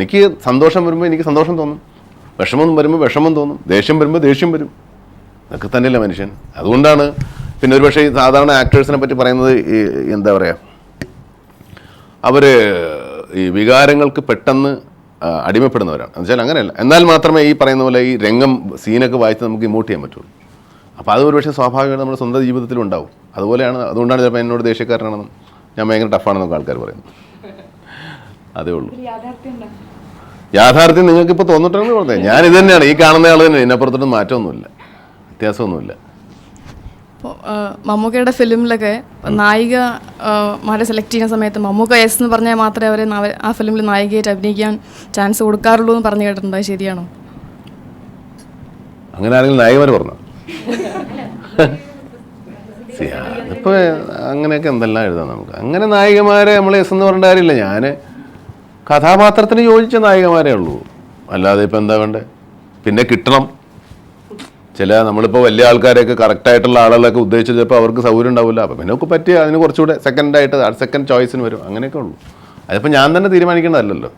എനിക്ക് സന്തോഷം വരുമ്പോൾ എനിക്ക് സന്തോഷം തോന്നും. വിഷമം വരുമ്പോൾ വിഷമം തോന്നും. ദേഷ്യം വരുമ്പോൾ ദേഷ്യം വരും. അതൊക്കെ തന്നെയല്ലേ മനുഷ്യൻ. അതുകൊണ്ടാണ് പിന്നെ ഒരു പക്ഷേ സാധാരണ ആക്ടേഴ്സിനെ പറ്റി പറയുന്നത് ഈ എന്താ പറയുക അവർ ഈ വികാരങ്ങൾക്ക് പെട്ടെന്ന് അടിമപ്പെടുന്നവരാണ്. എന്നുവെച്ചാൽ അങ്ങനെയല്ല. എന്നാൽ മാത്രമേ ഈ പറയുന്ന പോലെ ഈ രംഗം സീനൊക്കെ വായിച്ച് നമുക്ക് ഇമോട്ട് ചെയ്യാൻ പറ്റുള്ളൂ. അപ്പോൾ അത് ഒരു പക്ഷേ സ്വാഭാവികമായിട്ട് നമ്മുടെ സ്വന്തം ജീവിതത്തിലും ഉണ്ടാവും. അതുപോലെയാണ് അതുകൊണ്ടാണ് ചിലപ്പോൾ എന്നോട് ദേഷ്യക്കാരനാണെന്നും ഞാൻ ഭയങ്കര ടഫാണെന്നൊക്കെ ആൾക്കാർ പറയുന്നത്. അതേ ഉള്ളൂ. യാഥാർത്ഥ്യം നിങ്ങൾക്ക് ഇപ്പോൾ തോന്നിട്ടുണ്ടെന്ന് പറഞ്ഞത് ഞാൻ ഇത് തന്നെയാണ് ഈ കാണുന്ന ആൾ തന്നെ. ഇതിനപ്പുറത്തോട്ട് മാറ്റമൊന്നുമില്ല. വ്യത്യാസമൊന്നുമില്ല. മമ്മൂക്കയുടെ ഫിലിമിലൊക്കെ നായിക മാരെ സെലക്ട് ചെയ്യുന്ന സമയത്ത് മമ്മൂക്ക എസ് എന്ന് പറഞ്ഞാൽ മാത്രമേ അവരെ ആ ഫിലിമിൽ നായികയായിട്ട് അഭിനയിക്കാൻ ചാൻസ് കൊടുക്കാറുള്ളൂ എന്ന് പറഞ്ഞു കേട്ടിട്ടുണ്ട്? ശരിയാണോ? അങ്ങനെ ആരെങ്കിലും നായികമാർ പറഞ്ഞു? അതിപ്പോ അങ്ങനെയൊക്കെ എന്തെല്ലാം എഴുതാം നമുക്ക്. അങ്ങനെ നായികമാരെ നമ്മൾ എസ് എന്ന് പറഞ്ഞ കാര്യമില്ല. ഞാൻ കഥാപാത്രത്തിന് യോജിച്ച നായികമാരേ ഉള്ളൂ. അല്ലാതെ ഇപ്പം എന്താ വേണ്ടേ? പിന്നെ കിട്ടണം. ചില നമ്മളിപ്പോൾ വലിയ ആൾക്കാരെയൊക്കെ കറക്റ്റായിട്ടുള്ള ആളുകളൊക്കെ ഉദ്ദേശിച്ച് ചിലപ്പോൾ അവർക്ക് സൗകര്യം ഉണ്ടാവില്ല. അപ്പം പിന്നെ ഒക്കെ പറ്റിയ അതിന് കുറച്ചുകൂടെ സെക്കൻഡായിട്ട് സെക്കൻഡ് ചോയ്സിന് വരും. അങ്ങനെയൊക്കെ ഉള്ളൂ. അതിപ്പോൾ ഞാൻ തന്നെ തീരുമാനിക്കേണ്ടതല്ലല്ലോ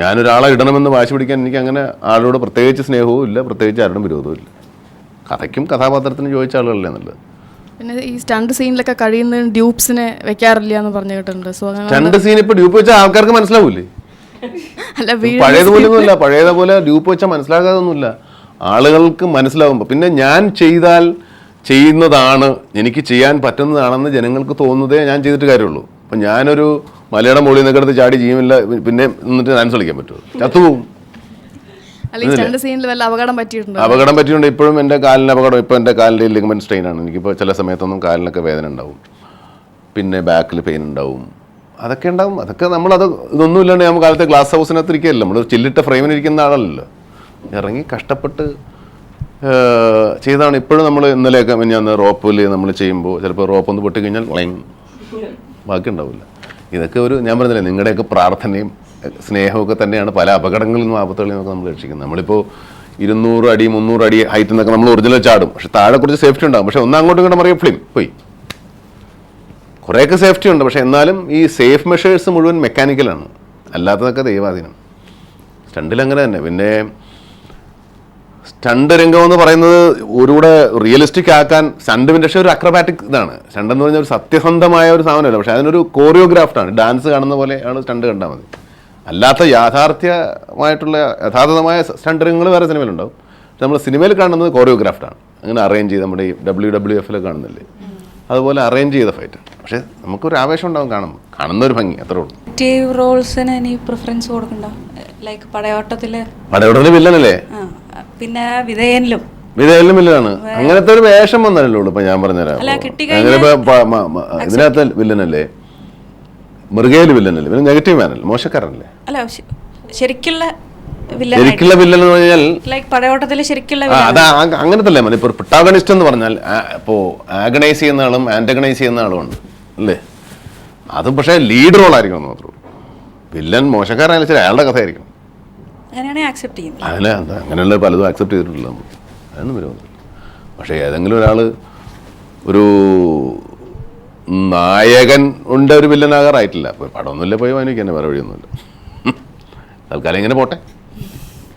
ഞാനൊരാളെ ഇടണമെന്ന് വാശി പിടിക്കാൻ എനിക്ക് അങ്ങനെ ആളോട് പ്രത്യേകിച്ച് സ്നേഹവും ഇല്ല പ്രത്യേകിച്ച് ആരോടും വിരോധവും ഇല്ല. കഥയ്ക്കും കഥാപാത്രത്തിനും ചോദിച്ച ആളുകളല്ലേ നല്ലത്. പിന്നെ ഈ സ്റ്റണ്ട് സീനിലൊക്കെ കഴിയുന്ന ഡ്യൂപ്സിനെ വെക്കാറില്ല എന്ന് പറഞ്ഞു കേട്ടിട്ടുണ്ട്. സോ രണ്ട് സീൻ ഇപ്പൊ ഡ്യൂപ്പ് വെച്ചാൽ ആൾക്കാർക്ക് മനസ്സിലാവൂലേ? അല്ല പഴയതുപോലെ ഒന്നുമില്ല പഴയതുപോലെ ഡ്യൂപ്പ് വെച്ചാൽ മനസ്സിലാകാതൊന്നുമില്ല. ആളുകൾക്ക് മനസ്സിലാകുമ്പോൾ പിന്നെ ഞാൻ ചെയ്താൽ ചെയ്യുന്നതാണ് എനിക്ക് ചെയ്യാൻ പറ്റുന്നതാണെന്ന് ജനങ്ങൾക്ക് തോന്നുന്നതേ ഞാൻ ചെയ്തിട്ട് കാര്യമുള്ളൂ. അപ്പം ഞാനൊരു മലയാളം മുകളിൽ നിന്നൊക്കെ എടുത്ത് ചാടി ചെയ്യുമില്ല പിന്നെ നിന്നിട്ട് ഡാൻസ് കളിക്കാൻ പറ്റുമോ? ചത്തുപോകും അല്ല ഈ സ്റ്റണ്ട് സീനിൽ വല്ല അപകടം പറ്റിയിട്ടുണ്ടോ? അപകടം ഇപ്പോഴും എന്റെ കാലിന് അപകടം ഇപ്പോൾ എന്റെ കാലിന്റെ ലിഗമെന്റ് സ്ട്രെയിൻ ആണ്. എനിക്കിപ്പോൾ ചില സമയത്തൊന്നും കാലിനൊക്കെ വേദന ഉണ്ടാവും. പിന്നെ ബാക്കിൽ പെയിൻ ഉണ്ടാവും. അതൊക്കെ ഉണ്ടാവും. അതൊക്കെ നമ്മളത് ഇതൊന്നും ഇല്ലാണ്ട് നമ്മൾ കാലത്തെ ഗ്ലാസ് ഹൗസിനകത്ത് ഇരിക്കുകയല്ല നമ്മൾ ചില്ലിട്ട ഫ്രെയിമിനിരിക്കുന്ന ആളല്ലല്ലോ. ഇറങ്ങി കഷ്ടപ്പെട്ട് ചെയ്താണ്. ഇപ്പോഴും നമ്മൾ ഇന്നലെയൊക്കെ ഞാൻ റോപ്പിൽ നമ്മൾ ചെയ്യുമ്പോൾ ചിലപ്പോൾ റോപ്പ് ഒന്ന് പൊട്ടിക്കഴിഞ്ഞാൽ ലൈൻ ബാക്കി ഉണ്ടാവില്ല ഇതൊക്കെ ഒരു ഞാൻ പറഞ്ഞില്ലേ നിങ്ങളുടെയൊക്കെ പ്രാർത്ഥനയും സ്നേഹമൊക്കെ തന്നെയാണ് പല അപകടങ്ങളിൽ നിന്നും ആപത്തുകളിൽ നിന്നൊക്കെ നമ്മൾ രക്ഷിക്കുന്നത്. നമ്മളിപ്പോൾ ഇരുന്നൂറ് അടി മുന്നൂറ് അടി ഹൈറ്റ് എന്നൊക്കെ നമ്മൾ ഒറിജിനൽ ചാടും. പക്ഷെ താഴെ കുറച്ച് സേഫ്റ്റി ഉണ്ടാകും. പക്ഷെ ഒന്ന് അങ്ങോട്ടും ഇങ്ങോട്ടും മറിയ ഫ്ലിം പോയി. കുറേയൊക്കെ സേഫ്റ്റി ഉണ്ട്. പക്ഷേ എന്നാലും ഈ സേഫ് മെഷേഴ്സ് മുഴുവൻ മെക്കാനിക്കലാണ് അല്ലാത്തതൊക്കെ ദൈവാധീനം. സ്റ്റണ്ടിൽ അങ്ങനെ തന്നെ. പിന്നെ സ്റ്റണ്ട് രംഗം എന്ന് പറയുന്നത് ഒരുകൂടെ റിയലിസ്റ്റിക് ആക്കാൻ സ്റ്റണ്ട് പക്ഷേ ഒരു അക്രബാറ്റിക് ഇതാണ്. സ്റ്റണ്ട് എന്ന് പറഞ്ഞാൽ ഒരു സത്യസന്ധമായ ഒരു സാധനമല്ല. പക്ഷേ അതിനൊരു കോറിയോഗ്രാഫ്റ്റാണ് ഡാൻസ് കാണുന്ന പോലെ ആണ് സ്റ്റണ്ട് കണ്ടാൽ മതി. അല്ലാത്ത യാഥാർത്ഥ്യമായിട്ടുള്ള യഥാർത്ഥമായ സ്റ്റണ്ട് രംഗങ്ങൾ വേറെ സിനിമയിലുണ്ടാവും. പക്ഷെ നമ്മൾ സിനിമയിൽ കാണുന്നത് കോറിയോഗ്രാഫ്റ്റാണ് അങ്ങനെ അറേഞ്ച് ചെയ്ത് നമ്മുടെ ഈ ഡബ്ല്യു ഡബ്ല്യു എഫിലൊക്കെ കാണുന്നില്ലേ? അതുപോലെ അറേഞ്ച് ചെയ്ത ഫൈറ്റ് പക്ഷേ നമുക്കൊരു ആവേശം ഉണ്ടാവും കാണുമ്പോൾ കാണുന്ന ഒരു ഭംഗി അത്രേ ഉള്ളൂ. നെഗറ്റീവ് റോൾസിന് ഇനി പ്രിഫറൻസ് കൊടുക്കണ്ട? ലൈക്ക് പടയോട്ടത്തിൽ? പടയോടനെ വില്ലനല്ലേ പിന്നെ വിധേയനിലും. വിധേയനിലും വില്ലനാണ്. അങ്ങനത്തെ ഒരു വേഷം വന്നല്ലോ ഉള്ളൂ ഇപ്പൊ ഞാൻ പറഞ്ഞുതരാം. ഇതിനകത്ത് വില്ലനല്ലേ? മൃഗയിൽ വില്ലനല്ലേ? പിന്നെ നെഗറ്റീവ് മാനല്ലേ? മോശക്കാരനല്ലേ? അല്ല ശരിക്കുള്ള ശരിക്കുള്ള വില്ലൻ എന്ന് പറഞ്ഞാൽ ലൈക്ക് പടയോട്ടത്തിൽ ശരിക്കുള്ള അതാ അങ്ങനത്തെ മതി ഇപ്പൊ പ്രൊട്ടാഗണിസ്റ്റ് എന്ന് പറഞ്ഞാൽ ഇപ്പോ ആഗണൈസ് ചെയ്യുന്ന ആളും ആന്റഗണൈസ് ചെയ്യുന്ന ആളും ഉണ്ട് അല്ലേ? അത് പക്ഷേ ലീഡ് റോൾ ആയിരിക്കണം എന്ന് മാത്രമേ ഉള്ളൂ. വില്ലൻ മോശക്കാരായാലും ശരി അയാളുടെ കഥയായിരിക്കണം. ആക്സെപ്റ്റ് ചെയ്യുന്നത്. എന്താ അങ്ങനെയുള്ള പലതും ആക്സെപ്റ്റ് ചെയ്തിട്ടില്ല നമ്മൾ. അതൊന്നും വരുമൊന്നുമില്ല പക്ഷേ ഏതെങ്കിലും ഒരാൾ ഒരു നായകൻ ഉണ്ട് ഒരു വില്ലനാകാറായിട്ടില്ല പടമൊന്നുമില്ല പോയി വാങ്ങിക്കാൻ വേറെ വഴിയൊന്നുമില്ല. തൽക്കാലം ഇങ്ങനെ പോട്ടെ?